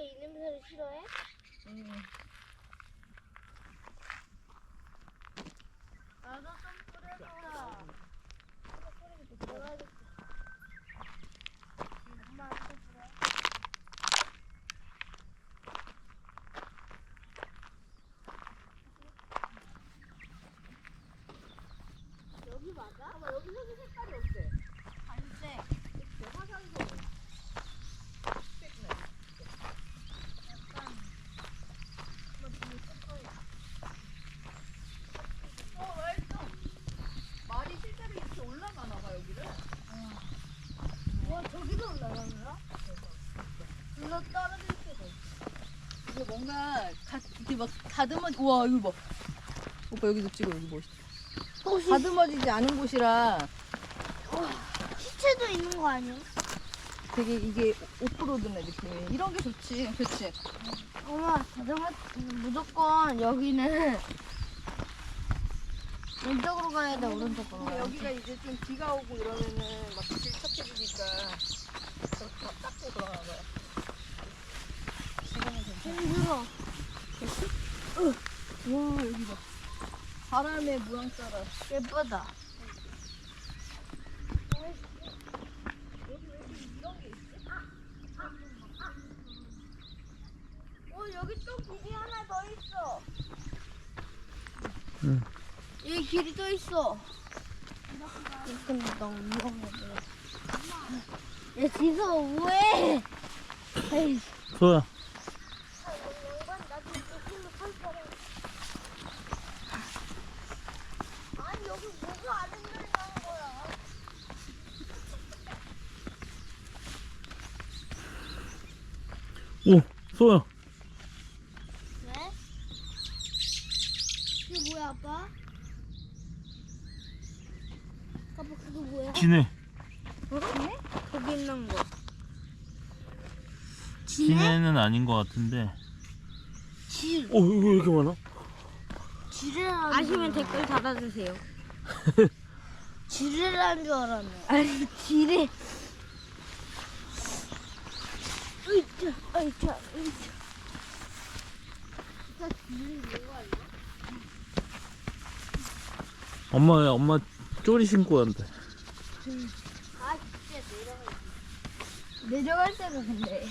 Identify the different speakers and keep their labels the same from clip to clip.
Speaker 1: 고양이가 이 냄새를 싫어해?
Speaker 2: 음.
Speaker 1: 나도 좀 뿌려줘라. 내가 해줄게. 엄마 한테 뿌려. 여기 맞아?
Speaker 2: 봐봐 여기 색깔이 어때?
Speaker 1: 갈색.
Speaker 2: 화산성 색네
Speaker 1: 약간. 뭐 뒤에 섞어요.
Speaker 2: 어 맛있어 말이 실제로 이렇게 올라가나 봐 여기를
Speaker 1: 와 저기도 올라가나? 불러 떨어질 수도 있어.
Speaker 2: 이게 뭔가 가, 이렇게 막 다듬어 우와 이거 봐. 오빠 여기도 찍어 여기 멋있다
Speaker 1: 혹시
Speaker 2: 다듬어지지 않은 곳이라.
Speaker 1: 시체도 있는 거 아니야?
Speaker 2: 되게 이게 오프로드네 느낌이 이런 게 좋지 그치?
Speaker 1: 엄마 자전거 무조건 여기는 왼쪽으로 가야 돼 오른쪽으로
Speaker 2: 근데
Speaker 1: 가야 돼
Speaker 2: 여기가 이제 좀 비가 오고 이러면은 막 질척해지니까 저렇게 막 닦고 들어가는 거야
Speaker 1: 힘들어.
Speaker 2: 와 여기 봐. 바람의 모양 따라
Speaker 1: 예쁘다. 어 여기 또 길이 하나 더 있어.
Speaker 3: 응.
Speaker 1: 길이 또 있어. 근데 너무 위험해. 야 지서 에이
Speaker 3: 소야
Speaker 1: 아니 여기 뭐가 안 된다는 거야
Speaker 3: 오 소야
Speaker 1: 왜? 그게 뭐야 아빠? 아빠 그거 뭐야?
Speaker 3: 지네
Speaker 1: 어? 지네? 거기 있는 거
Speaker 3: 지네는 아닌 것 같은데
Speaker 1: 지,
Speaker 3: 오 이거 왜 이렇게 많아?
Speaker 1: 지뢰라는 아시면 댓글 달아주세요 지뢰라는 줄 알았네 아니 지뢰 으이차 으이차 으이차 진짜 지뢰 뭐가 이거?
Speaker 3: 엄마 야 엄마 쪼리 신고 한대
Speaker 1: 아 진짜 내려가야지 내려갈 때가 근데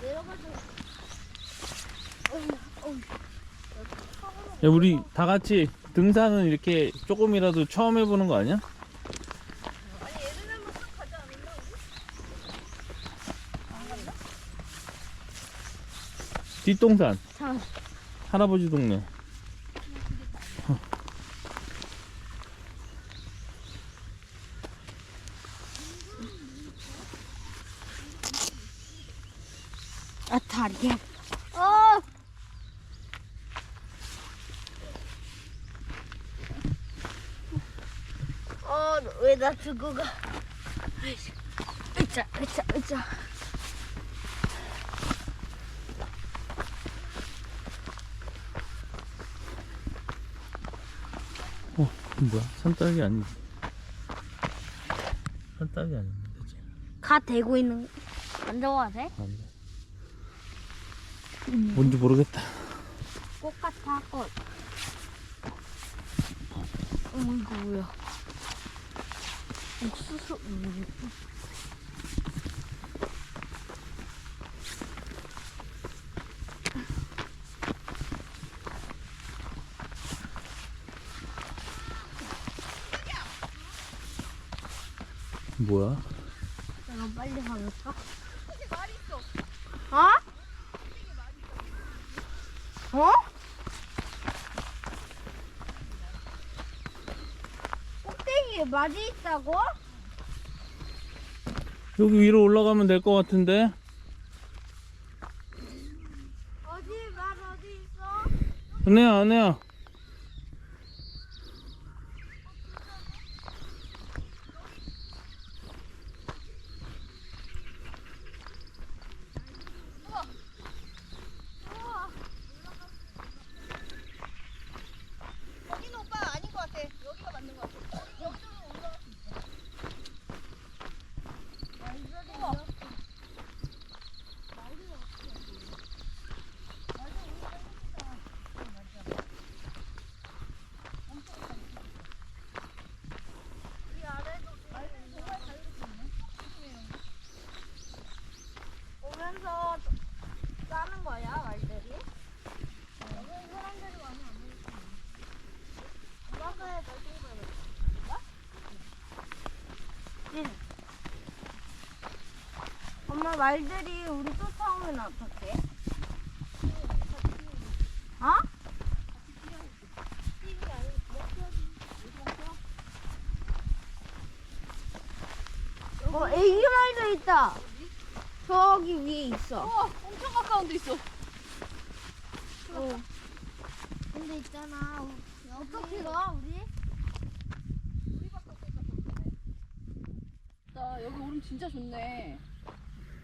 Speaker 1: 내려갈 어휴 어휴
Speaker 3: 야 우리 다 같이 등산은 이렇게 조금이라도 처음 해보는 거 아니야?
Speaker 2: 아니 예전에만 딱 가지 않았나 우리?
Speaker 3: 뒷동산
Speaker 1: 참
Speaker 3: 할아버지 동네
Speaker 1: 아 다리야. 어. 어, 왜 나 두고 가? 으쌰, 으쌰, 으쌰.
Speaker 3: 뭐야 산딸기 아니지 산딸기 아닌데 그치?
Speaker 1: 가 대고 있는 거. 만져봐도 돼?
Speaker 3: 아닌데 뭔지 모르겠다
Speaker 1: 꽃 같아, 꽃. 어머, 이거 뭐야? 옥수수, 음.
Speaker 3: 뭐야?
Speaker 1: 내가 빨리 가볼까?
Speaker 2: 어?
Speaker 1: 어? 꼭대기에 말이 있다고?
Speaker 3: 여기 위로 올라가면 될 것 같은데
Speaker 1: 어디 말 어디 있어?
Speaker 3: 은혜야 은혜야
Speaker 2: 거기는 오빠 아닌 것 같아 여기가 맞는 것 같아 여기저기 올라갈 수 있어 우와
Speaker 1: 엄마 말들이 우리 쫓아오면 어떡해? 어? 어, 애기 말도 있다. 저기 위에 있어.
Speaker 2: 와 엄청 가까운 데 있어.
Speaker 1: 어. 근데 있잖아. 어떻게 가 우리?
Speaker 2: 나 여기 오름 진짜 좋네.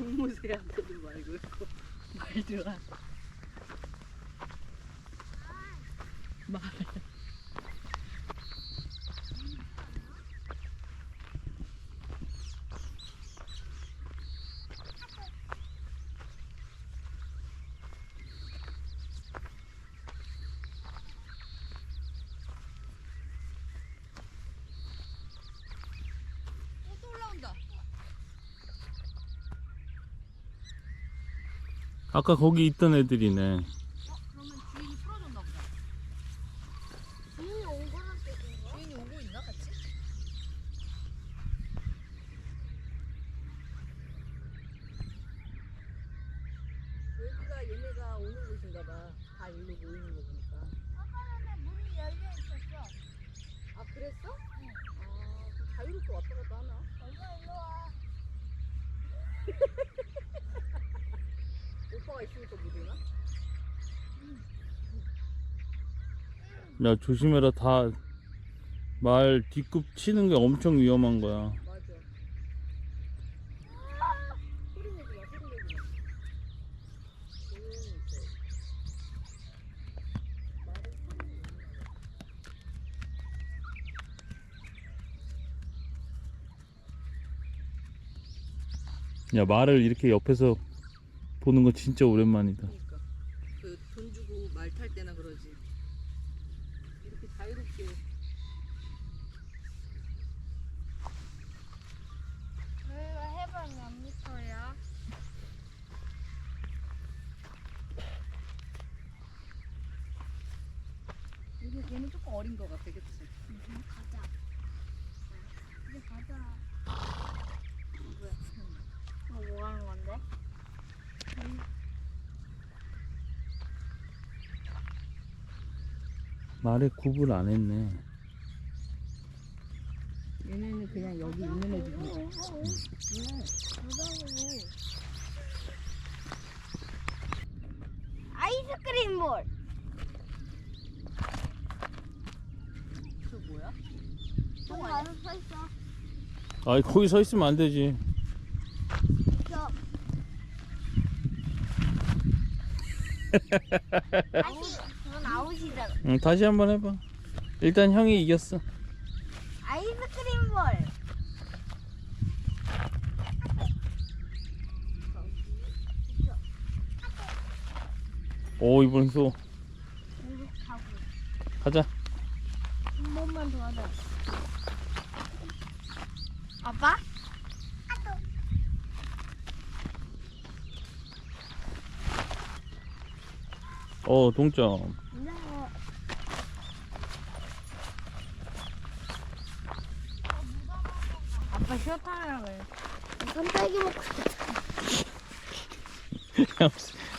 Speaker 2: 앵무새한테도 말 걸고 말들아. 말. 어, 또 올라온다.
Speaker 3: 아까 거기 있던 애들이네.
Speaker 2: 어, 그러면 주인이 풀어줬나 보다.
Speaker 1: 주인이 온 거는 뜻인 거?
Speaker 2: 주인이 오고 있나 같이? 여기가 얘네가 오는 곳인가 봐. 다 일로 모이는 거 보니까.
Speaker 1: 아까 전에 문이 열려 있었어.
Speaker 2: 아 그랬어? 응. 아 그럼 자유롭게 왔다 갔다 하나?
Speaker 1: 엄마 일로 와.
Speaker 2: 오빠가 있으니까 못 오나?
Speaker 3: 야 조심해라 다 말 뒤꿈 치는 게 엄청 위험한 거야. 야 말을 이렇게 옆에서 보는 거 진짜 오랜만이다.
Speaker 2: 그러니까 그 돈 주고 말 탈 때나 그러지. 이렇게 자유롭게
Speaker 1: 저희가 해발 몇 미터야?
Speaker 2: 이게 얘는 조금 어린 것 같아, 그치?
Speaker 1: 가자. 이제 가자.
Speaker 2: 뭐야?
Speaker 1: 어, 뭐 하는 건데?
Speaker 3: 말에 구분 안 했네.
Speaker 2: 얘네는 그냥 여기 있는 애들이
Speaker 1: 아이스크림 볼.
Speaker 2: 저 뭐야?
Speaker 1: 똥 안에 서 있어.
Speaker 3: 아 거기 서 있으면 안 되지.
Speaker 1: 저. 그
Speaker 3: 응, 다시 한번 해봐. 일단 형이 이겼어.
Speaker 1: 아이스크림 볼.
Speaker 3: 오 이번 소
Speaker 1: 가고.
Speaker 3: 가자.
Speaker 1: 한 번만 도와줘. 아빠?
Speaker 3: 어 동점.
Speaker 1: 네. 아빠 쇼타이라 그래. 깜짝이 먹고
Speaker 3: 형,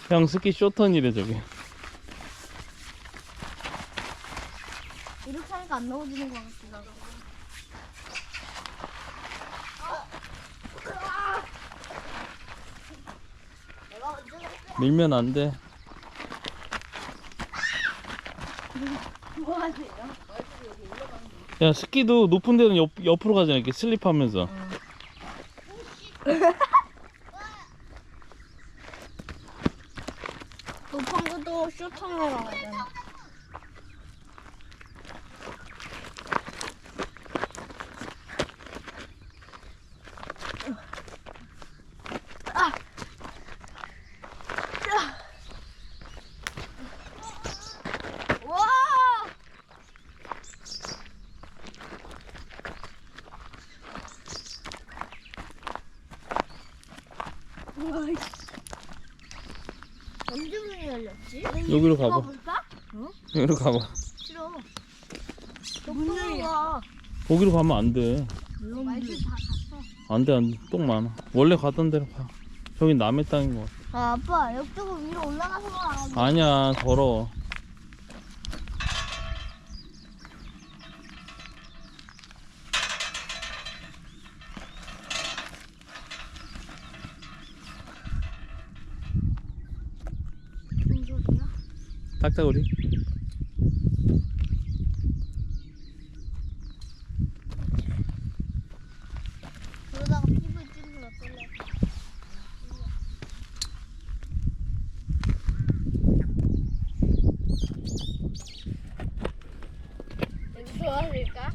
Speaker 3: 형 스키 쇼턴이래 저게.
Speaker 1: 이렇게 하니까 안 넣어지는 것 같기도 하고. 내가 언제
Speaker 3: 밀면 안 돼.
Speaker 1: 뭐 하세요?
Speaker 3: 야 스키도 높은 데는 옆, 옆으로 가잖아 이렇게 슬립하면서.
Speaker 1: 높은 것도 쇼타이라 하잖아. 언제 문이 열렸지?
Speaker 3: 여기로 가봐.
Speaker 1: 볼까?
Speaker 3: 여기로 가봐.
Speaker 1: 싫어. 문 열려.
Speaker 3: 거기로 가면 안 돼.
Speaker 1: 말들 다 갔어.
Speaker 3: 안 돼, 안 돼. 똥 많아. 원래 가던 대로 가. 저기 남의 땅인 거 같아.
Speaker 1: 아, 아빠, 옆쪽으로 위로 올라가서 봐.
Speaker 3: 아니야, 더러워.
Speaker 1: 무슨 소리야?
Speaker 3: 딱따구리.
Speaker 1: 그러다가 피부 찌르면 어떨래? 여기 좋아질까?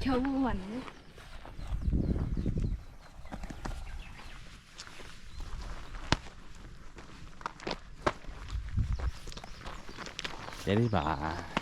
Speaker 2: 겨우 왔네.
Speaker 3: 내리마.